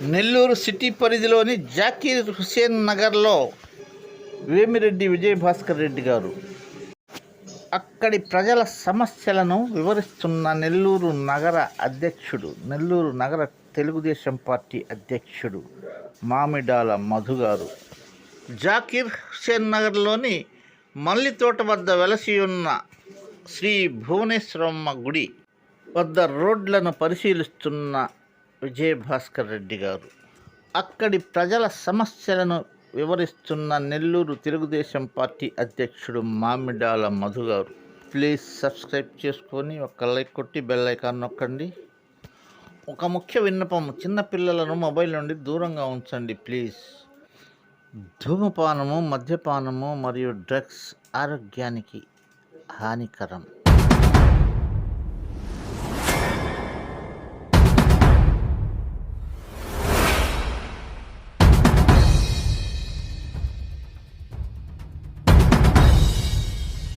Nellore city పరిధిలోని జాకీర్ హుసేన్ నగర్లో వేమిరెడ్డి విజయభాస్కర్ రెడ్డి గారు అక్కడి ప్రజల సమస్యలను వివరిస్తున్న నెల్లూరు నగర అధ్యక్షుడు నెల్లూరు నగర తెలుగుదేశం పార్టీ అధ్యక్షుడు మామిడాల మధు గారు. జాకీర్ హుసేన్ నగర్లోని మల్లితోట వద్ద వెలసి ఉన్న శ్రీ భువనేశ్వరమ్మ గుడి వద్ద రోడ్లను పరిశీలిస్తున్న విజయభాస్కర్ రెడ్డి గారు. అక్కడి ప్రజల సమస్యలను వివరిస్తున్న నెల్లూరు తెలుగుదేశం పార్టీ అధ్యక్షుడు మామిడాల మధు గారు. ప్లీజ్ సబ్స్క్రైబ్ చేసుకొని ఒక లైక్ కొట్టి బెల్ ఐకాన్ నొక్కండి. ఒక ముఖ్య విన్నపం చిన్నపిల్లలను మొబైల్ నుండి దూరంగా ఉంచండి ప్లీజ్. ధూమపానము మద్యపానము మరియు డ్రగ్స్ ఆరోగ్యానికి హానికరం.